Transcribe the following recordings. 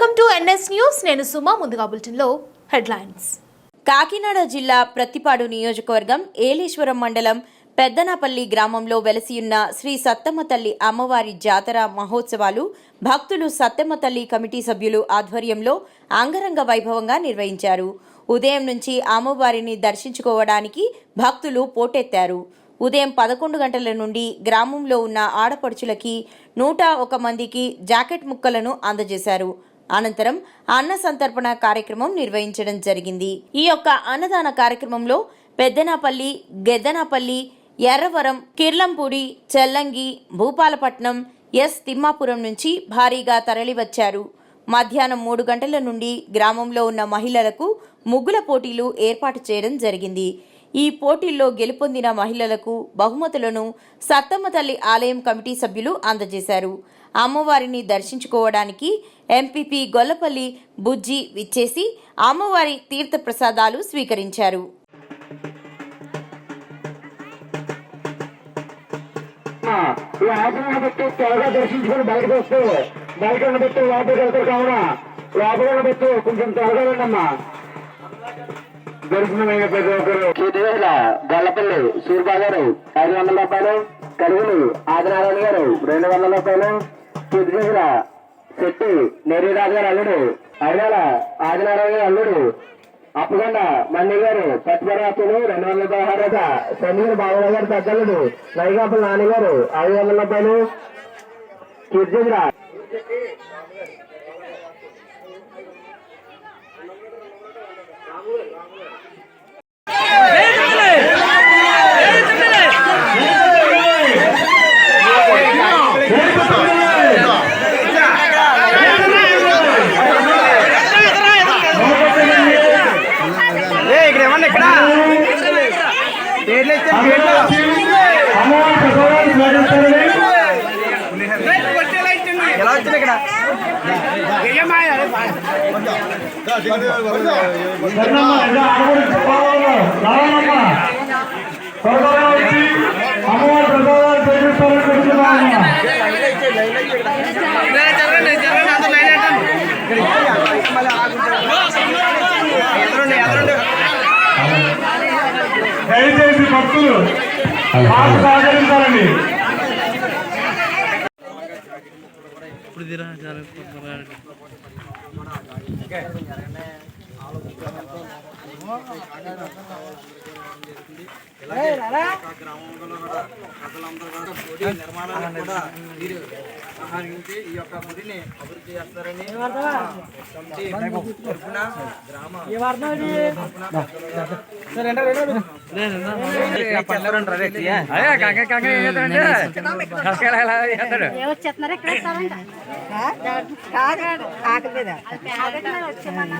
Welcome to NS news. నేను సుమా ముందుగా బులెటిన్లో హెడ్లైన్స్. కాకినాడ జిల్లా ప్రత్తిపాడు నియోజకవర్గం ఏలేశ్వరం మండలం పెద్దనాపల్లి గ్రామంలో వెలసియున్న శ్రీ సత్తమ్మ తల్లి అమ్మవారి జాతర మహోత్సవాలు భక్తులు సత్తమ్మ తల్లి కమిటీ సభ్యులు ఆధ్వర్యంలో అంగరంగ వైభవంగా నిర్వహించారు. ఉదయం నుంచి అమ్మవారిని దర్శించుకోవడానికి భక్తులు పోటెత్తారు. ఉదయం పదకొండు గంటల నుండి గ్రామంలో ఉన్న ఆడపడుచులకి నూట ఒక మందికి జాకెట్ ముక్కలను అందజేశారు. అనంతరం అన్న సంతర్పణ కార్యక్రమం నిర్వహించడం జరిగింది. ఈ యొక్క అన్నదాన కార్యక్రమంలో పెద్దనాపల్లి గెద్దనాపల్లి ఎర్రవరం కిర్లంపూడి చెల్లంగి భూపాలపట్నం ఎస్ తిమ్మాపురం నుంచి భారీగా తరలివచ్చారు. మధ్యాహ్నం మూడు గంటల నుండి గ్రామంలో ఉన్న మహిళలకు ముగ్గుల పోటీలు ఏర్పాటు చేయడం జరిగింది. ఈ పోటీల్లో గెలుపొందిన మహిళలకు బహుమతులను సత్తమ్మ తల్లి ఆలయం కమిటీ సభ్యులు అందజేశారు. అమ్మవారిని దర్శించుకోవడానికి ఎంపీపీ గొల్లపల్లి బుజ్జి విచ్చేసి అమ్మవారి తీర్థ ప్రసాదాలు స్వీకరించారు ఈ ఆసనం పెట్టి త్వరగా దర్శించుకొని బయటకు వస్తూ బయట ఉండబెట్టు లోపలికి వెళ్తారు కావున లోపల ఉండబెట్టు కొంచెం త్వరగా రండమ్మా దర్శనమైన ప్రతి ఒక్కరు. కేటీవేల గల్లపల్లి సూర్బా గారు ఐదు వందల రూపాయలు కలుగులు ఆదినారాయణ గారు రెండు వందల రూపాయలు. పొద్దుగల చెట్టు నెరీరాజు గారు అల్లుడు ఐదేల ఆదినారాయణ గారు అల్లుడు అప్పుగండ మన్ని గారు పట్టుబరాతులు రెండు వందల పదహారు రూపాయ సమీర్ బాబు గారు తగ్గలుడు నైగాపుల నాన్నగారు ఐదు వందల రూపాయలు కీర్తింద్ర ఎలా వచ్చింది ఇక్కడ జరగండి జరగండి అందరూ లైన్ పెట్టండి ఎదురుండి ఎదురుండి దయచేసి భక్తులు మాకు సహకరించాలండి. నిర్మాణాన్ని కూడా మీరు సహాయించి ఈ యొక్క గుడిని అభివృద్ధి చేస్తారని కమిటీ తరఫున గ్రామ కాదు ఆకలి మీద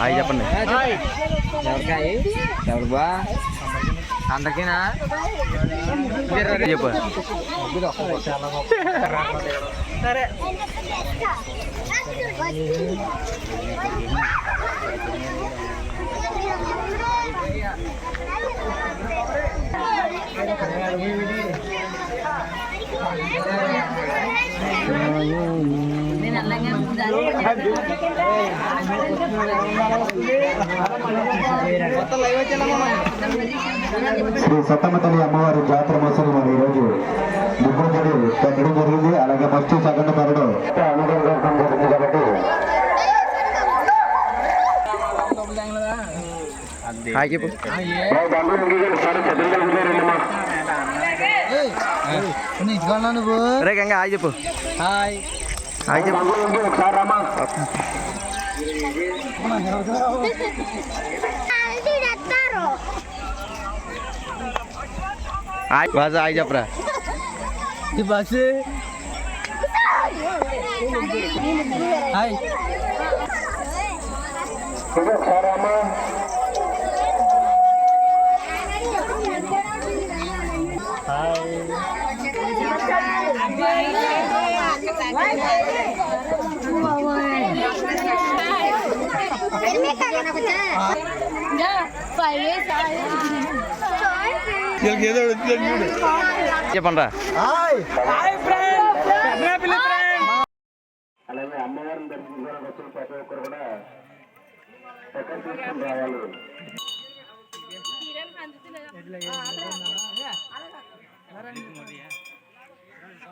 అవి చెప్పండి ఎవరికాయ ఎవరు బా అందరికీనా చెప్పు సరే Thank you. శ్రీ సత్తమతల్లి అమ్మవారి జాతర మసలు మరి ఈరోజు ముగ్గురు పెట్టడం జరిగింది. అలాగే ఫస్ట్ సెకండ్ థర్డ్ అనుగ్రహం జరిగింది కాబట్టి హాయ్ చెప్పు రే గంగా హాయ్ చెప్పు. హాయ్. హాయ్ చెప్పు ఒకసారి రామా హాయ్ బాజా హాయ్ చెప్పరా ఈ బస్సు హాయ్ ఒకసారి రామా చెప్పండి అలాగే అమ్మవారిని దర్శించడానికి వచ్చిన ప్రతి ఒక్కరు కూడా ఎక్కడ తీసుకుని రావాలి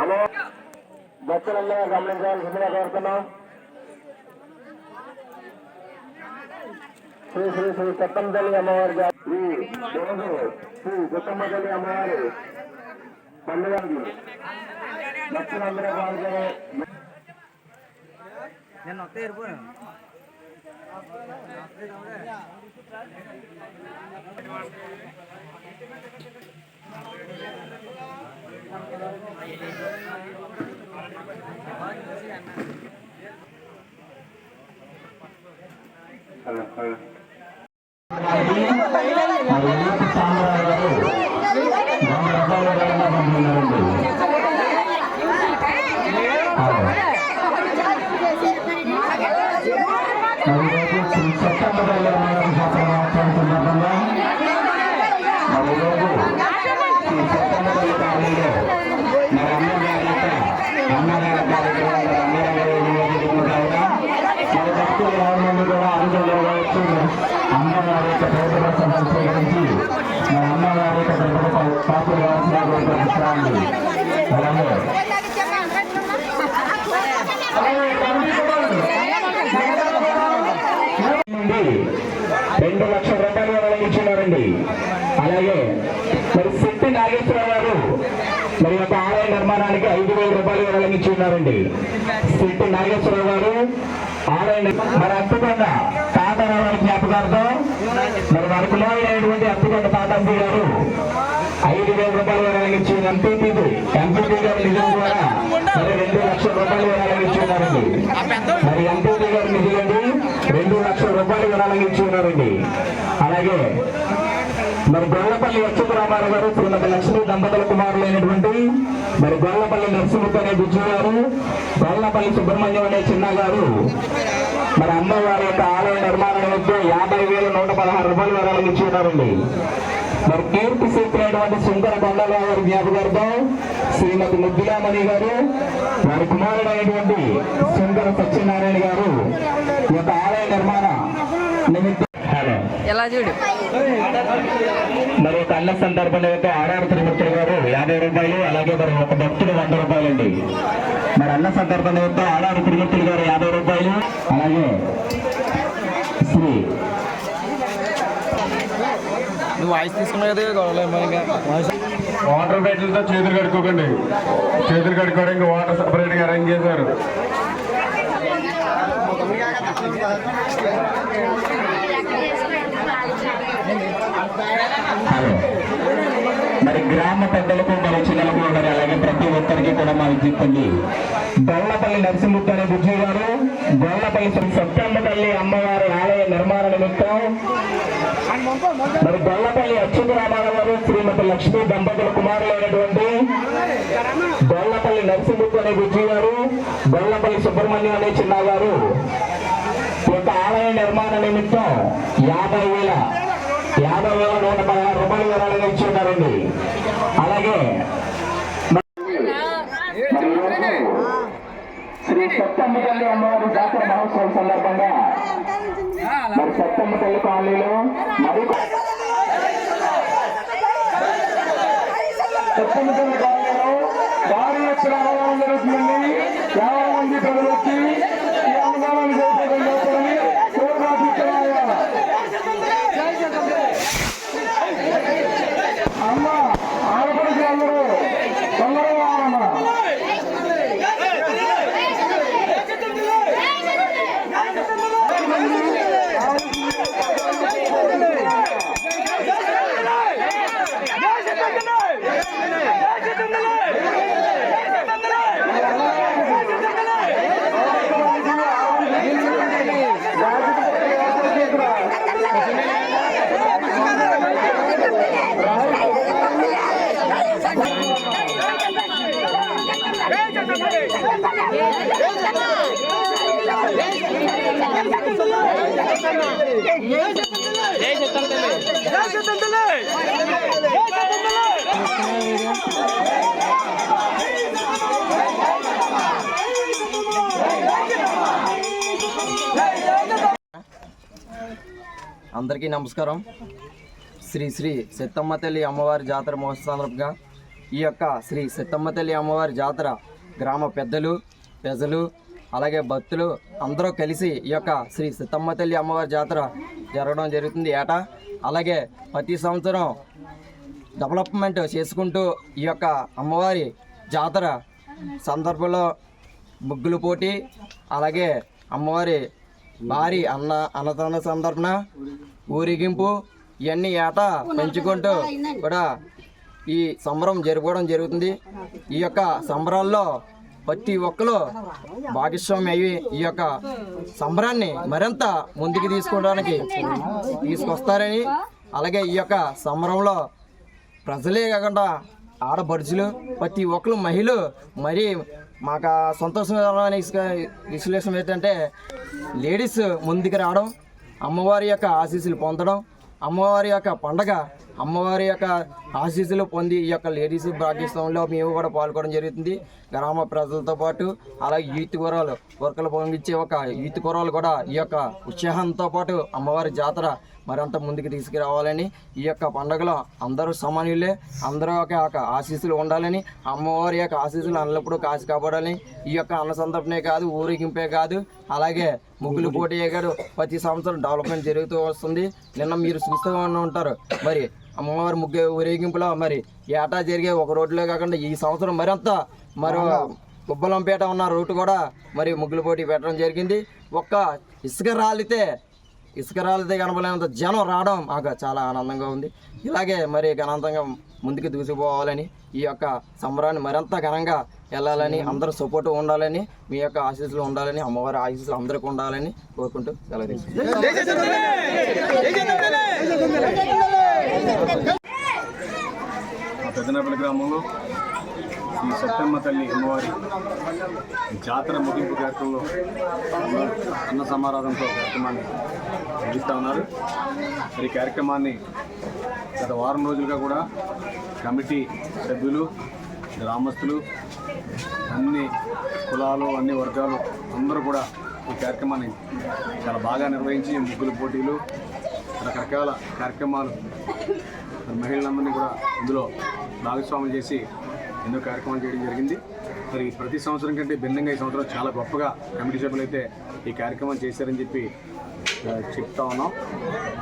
అమ్మవారి భక్తులందరూ గమనించాల్సిందిగా కోరుతున్నాం శ్రీ శ్రీ శ్రీ సత్తమ్మ తల్లి అమ్మవారి. జా- ఈ రోజు శ్రీ సత్తమ్మ తల్లి అమ్మవారి. పండుగకి భక్తులందరూ పాల్గొని నేను ఒక్క సాంబరావు గారు వంద రూపాయల విరాళంగా పంపిస్తున్నారండి. అవును. మరి ఈరోజు శ్రీ సత్తమ్మ తల్లి అమ్మవారి జాతర మహోత్సవం సందర్భంగా మరి ఈరోజు శ్రీ సత్తమ్మ తల్లి కాలనీలో మరి అమ్మగారి యొక్క అన్నదాన కార్యక్రమం మరి అమ్మగారి నియోజకవర్గంలో మరి భక్తులు యాభై మంది కూడా అందులో కావచ్చు అమ్మవారి యొక్క ప్రజల సభను స్వీకరించి మరి అమ్మవారి యొక్క ప్రజల పాత్ర కావాల్సిన కోరుకుంటున్నాండి అలాగే నుండి రెండు లక్షల రూపాయలు విరమించున్నారండి అలాగే మరి శక్తి నాగేశ్వరరావు గారు మరి ఒక ఆలయ నిర్మాణానికి ఐదు వేల రూపాయలు విరమించున్నారండి నాగేశ్వర నాగేశ్వరరావు గారు ఆలయ మరి అత్తుకొండ తాతరావు జ్ఞాపకార్థం మరి వారి కుమారుడైనటువంటి అత్తుకొండ తాతంపి గారు. ఐదు వేల రూపాయలు విరమించి ఎంపీపీ ఎంపీపీ గారు నిధులు ద్వారా మరి రెండు లక్షల రూపాయలు విరమించున్నారండి మరి ఎంపీపీ గారు నిధులండి రెండు లక్షల రూపాయలు విరాళంగా ఇచ్చి ఉన్నారండి అలాగే మరి గొల్లపల్లి అచ్యుతరామారావు గారు శ్రీమతి లక్ష్మి దంపతుల కుమారులైనటువంటి మరి గొల్లపల్లి నరసింహుడు అనే బుజ్జు గారు గొల్లపల్లి సుబ్రహ్మణ్యం అనే చిన్న గారు మరి అమ్మవారి యొక్క ఆలయ నిర్మాణం వద్ద యాభై వేల నూట పదహారు రూపాయలు విరాళంగా ఇచ్చినారండి మరి కీర్తి సూత్రైనటువంటి శంకర కొండల గారి జ్ఞాపకార్థం శ్రీమతి ముద్దులామణి గారు వారి కుమారుడైనటువంటి శంకర సత్యనారాయణ గారు ఈ యొక్క ఆలయ నిర్మాణ నిమిత్తం ఎలా చూడు? మరి ఒక అన్న సందర్భంలో అయితే ఆడారు తిరుమూర్తులు గారు యాభై రూపాయలు అలాగే మరి ఒక భక్తుడు వంద రూపాయలు అండి మరి అన్న సందర్భంలో అయితే ఆడారు తిరుమూర్తులు గారు యాభై రూపాయలు అలాగే శ్రీ నువ్వు వాయిస్ తీసుకున్నావు కదా గొడవలు మరి వాటర్ బాటిల్తో చేతులు కడుక్కోకండి. చేతులు కడుక్కోవడానికి వాటర్ సపరేట్గా అరేంజ్ చేశారు. మరి గ్రామ పెద్దలకు మరి చిన్నలకు మరి అలాగే ప్రతి ఒక్కరికి కూడా మా విజ్ఞప్తి బొల్లపల్లి నరసింహుడు అనే బుజ్జి గారు బొల్లపల్లి శ్రీ సత్యమ్మ తల్లి అమ్మవారి ఆలయ నిర్మాణ నిమిత్తం మరి బొల్లపల్లి అచ్యుత రామారావు గారు శ్రీమతి లక్ష్మీ దంపతుల కుమారులైనటువంటి బొల్లపల్లి నరసింహుడు అనే బుజ్జి గారు బొల్లపల్లి సుబ్రహ్మణ్యం అనే చిన్న గారు ఆలయ నిర్మాణ నిమిత్తం యాభై వేల యాభై వేల నూట పదహారు రూపాయలు వివరాలుగా ఇచ్చి ఉన్నారండి. అలాగే శ్రీ సత్తమ్మ తల్లి అమ్మవారి జాతర మహోత్సవం సందర్భంగా మరి సత్తమ్మ తల్లి కాలనీలో మరి సత్తమ్మ తల్లి కాలనీలో భారీ ఎత్తున అన్నదానం జరుగుతుందండి యాభై మంది ప్రజలు వచ్చి ఈ అన్నదానాన్ని చేపట్టడం లోపలని శివరాత్రి అమ్మ ఆడపడికి అందరూ తొందరగా అమ్మ అందరికీ నమస్కారం. శ్రీ శ్రీ సత్తమ్మ తల్లి అమ్మవారి జాతర మహోత్సవ సందర్భంగా ఈ యొక్క శ్రీ సత్తమ్మ తల్లి అమ్మవారి జాతర గ్రామ పెద్దలు ప్రజలు అలాగే భక్తులు అందరూ కలిసి ఈ యొక్క శ్రీ సీతమ్మ తల్లి అమ్మవారి జాతర జరగడం జరుగుతుంది ఏటా. అలాగే ప్రతి సంవత్సరం డెవలప్మెంట్ చేసుకుంటూ ఈ యొక్క అమ్మవారి జాతర సందర్భంలో ముగ్గులు పోటీ అలాగే అమ్మవారి భారీ అన్న అన్నదాన సందర్భన ఊరేగింపు ఇవన్నీ ఏటా పెంచుకుంటూ కూడా ఈ సంబరం జరుపుకోవడం జరుగుతుంది. ఈ యొక్క సంబరాల్లో ప్రతి ఒక్కరు భాగస్వామి అయ్యి ఈ యొక్క సంబరాన్ని మరింత ముందుకు తీసుకోవడానికి తీసుకొస్తారని అలాగే ఈ యొక్క సంబరంలో ప్రజలే కాకుండా ఆడపడుచులు ప్రతి ఒక్కరు మహిళలు మరి మాకు ఆ విశ్లేషణ ఏంటంటే లేడీస్ ముందుకు రావడం అమ్మవారి యొక్క ఆశీస్సులు పొందడం అమ్మవారి యొక్క పండగ అమ్మవారి యొక్క ఆశీస్సులు పొంది ఈ యొక్క లేడీస్ భాగ్యస్వామిలో మేము కూడా పాల్గొనడం జరుగుతుంది. గ్రామ ప్రజలతో పాటు అలాగే యూత్ కూరలు వర్కలు పంపించే ఒక యూత్ కూరలు కూడా ఈ యొక్క ఉత్సాహంతో పాటు అమ్మవారి జాతర మరింత ముందుకు తీసుకురావాలని ఈ యొక్క పండుగలో అందరూ సమానులే అందరూ ఒక ఆశీస్సులు ఉండాలని అమ్మవారి యొక్క ఆశీస్సులు అన్నప్పుడు కాసి కాపాడాలని ఈ యొక్క అన్న సందర్భనే కాదు ఊరేగింపే కాదు అలాగే ముగ్గులు పోటీ కాదు ప్రతి సంవత్సరం డెవలప్మెంట్ జరుగుతూ వస్తుంది. నిన్న మీరు చూస్తూ ఉంటారు. మరి అమ్మవారి ముగ్గు ఊరేగింపులో మరి ఏటా జరిగే ఒక రోడ్లో కాకుండా ఈ సంవత్సరం మరింత మరో గుబ్బలంపేట ఉన్న రూట్ కూడా మరి ముగ్గులు పోటీ పెట్టడం జరిగింది. ఒక్క ఇసుక రాలితే ఇసుకరాలతో కనబడలేనంత జనం రావడం మాకు చాలా ఆనందంగా ఉంది ఇలాగే మరి ఘనంతంగా ముందుకు దూసిపోవాలని ఈ యొక్క సంబరాన్ని మరింత ఘనంగా వెళ్ళాలని అందరూ సపోర్ట్ ఉండాలని మీ యొక్క ఆశీస్సులు ఉండాలని అమ్మవారి ఆశీస్సులు అందరికీ ఉండాలని కోరుకుంటూ సెలవు పెద్దనపల్లి గ్రామంలో శ్రీ సత్యమ్మ తల్లి అమ్మవారి జాతర ముగింపు కార్యక్రమంలో అన్న- సమారాధంతో కార్యక్రమాన్ని ముగిస్తూ ఉన్నారు. మరి ఈ కార్యక్రమాన్ని గత వారం రోజులుగా కూడా కమిటీ సభ్యులు గ్రామస్తులు అన్ని కులాలు అన్ని వర్గాలు అందరూ కూడా ఈ కార్యక్రమాన్ని చాలా బాగా నిర్వహించి ముగ్గుల పోటీలు రకరకాల కార్యక్రమాలు మహిళలందరినీ కూడా ఇందులో భాగస్వామ్యం చేసి ఎన్నో కార్యక్రమాలు చేయడం జరిగింది. మరి ప్రతి సంవత్సరం కంటే భిన్నంగా ఈ సంవత్సరం చాలా గొప్పగా కమిటీ సభ్యులు అయితే ఈ కార్యక్రమం చేశారని చెప్పి చెప్తా ఉన్నాం.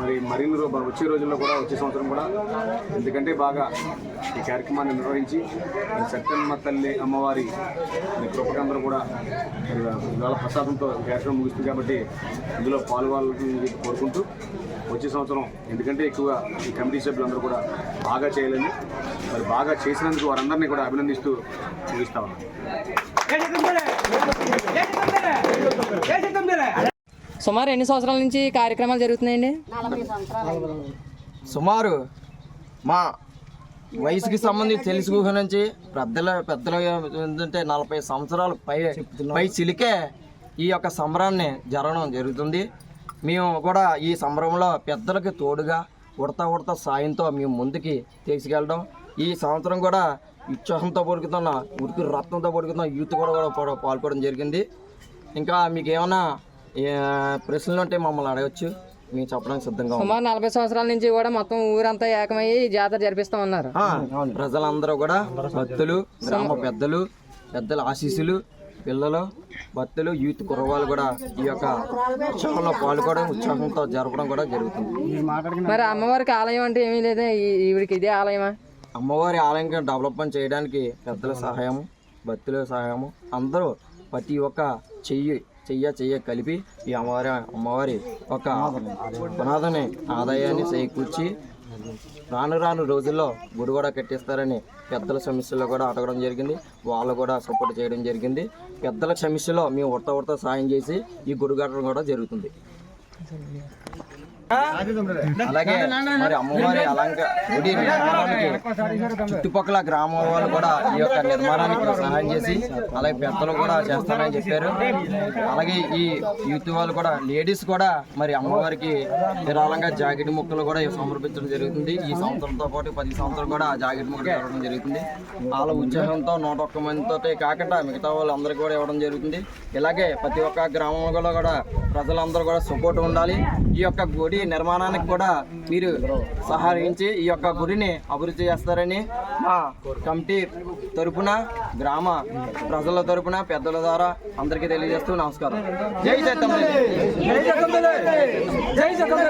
మరి మరిన్ని రో మరి వచ్చే రోజుల్లో కూడా వచ్చే సంవత్సరం కూడా ఎందుకంటే బాగా ఈ కార్యక్రమాన్ని నిర్వహించి సత్యమ్మ తల్లి అమ్మవారి కృపకందరూ కూడా ఇవాళ ప్రసాదంతో కార్యక్రమం ముగుస్తుంది కాబట్టి ఇందులో పాల్గొనాలని కోరుకుంటూ వచ్చే సంవత్సరం ఎందుకంటే ఎక్కువగా ఈ కమిటీ సభ్యులందరూ కూడా బాగా చేయాలని మరి బాగా చేసినందుకు వారందరినీ కూడా అభినందిస్తూ ముగిస్తా ఉన్నాం సుమారు ఎన్ని సంవత్సరాల నుంచి కార్యక్రమాలు జరుగుతున్నాయండి? సుమారు మా వయసుకి సంబంధించి తెలుసుకో నుంచి పెద్దల పెద్దల ఏంటంటే నలభై సంవత్సరాలు పై పై చిలికే ఈ యొక్క సంబరాన్ని జరగడం జరుగుతుంది. మేము కూడా ఈ సంబరంలో పెద్దలకి తోడుగా ఉడత ఉడత సాయంతో మేము ముందుకి తీసుకెళ్ళడం. ఈ సంవత్సరం కూడా ఉత్సాహంతో పడుకుతున్న ఉరికి రత్నంతో పడుకుతున్న యూత్ కూడా కూడా పాల్గొనడం జరిగింది. ఇంకా మీకు ఏమైనా ప్రశ్నలు ఉంటే మమ్మల్ని అడగచ్చు. మేము చెప్పడానికి సిద్ధంగా సుమారు నలభై సంవత్సరాల నుంచి కూడా మొత్తం ఊరంతా ఏకమయ్యి జాతర జరిపిస్తా ఉన్నారు ప్రజలందరూ కూడా భక్తులు గ్రామ పెద్దలు పెద్దల ఆశీస్సులు పిల్లలు భక్తులు యూత్ కుర్రవాళ్ళు కూడా ఈ యొక్క ఉత్సవంలో పాల్గొనడం ఉత్సాహంతో జరపడం కూడా జరుగుతుంది. మరి అమ్మవారికి ఆలయం అంటే ఏమీ లేదా? ఈవిడికి ఇదే ఆలయమా? అమ్మవారి ఆలయంగా డెవలప్మెంట్ చేయడానికి పెద్దల సహాయము భక్తుల సహాయము అందరూ ప్రతి ఒక్క చెయ్యి చెయ్య చెయ్య కలిపి ఈ అమ్మవారి అమ్మవారి ఒక పునాదని ఆదాయాన్ని చేకూర్చి రాను రాను రోజుల్లో గుడి కూడా కట్టేస్తారని పెద్దల సమస్యలో కూడా అడగడం జరిగింది. వాళ్ళు కూడా సపోర్ట్ చేయడం జరిగింది. పెద్దల సమస్యలో మేము ఉడత ఉడత సాయం చేసి ఈ గుడి కట్టడం కూడా జరుగుతుంది. అలాగే మరి అమ్మవారి అలంక గుడి చుట్టుపక్కల గ్రామం వాళ్ళు కూడా ఈ యొక్క నిర్మాణానికి సహాయం చేసి అలాగే పెద్దలు కూడా చేస్తారని చెప్పారు. అలాగే ఈ యూత్ వాళ్ళు కూడా లేడీస్ కూడా మరి అమ్మవారికి విరాళంగా జాకెట్ ముక్కలు కూడా సమర్పించడం జరుగుతుంది. ఈ సంవత్సరంతో పాటు పది సంవత్సరాలు కూడా జాకెట్ ముక్కలు ఇవ్వడం జరుగుతుంది. వాళ్ళ ఉత్సాహంతో నూట ఒక్క మందితో కాకుండా మిగతా వాళ్ళందరికీ కూడా ఇవ్వడం జరుగుతుంది. ఇలాగే ప్రతి ఒక్క గ్రామంలో కూడా ప్రజలందరూ కూడా సపోర్ట్ ఉండాలి. ఈ యొక్క గుడి నిర్మాణానికి కూడా మీరు సహకరించి ఈ యొక్క గుడిని అభివృద్ధి చేస్తారని మా కమిటీ తరపున గ్రామ ప్రజల తరపున పెద్దల ద్వారా అందరికీ తెలియజేస్తూ నమస్కారం. జై సత్యం జై సత్యం జై సత్యం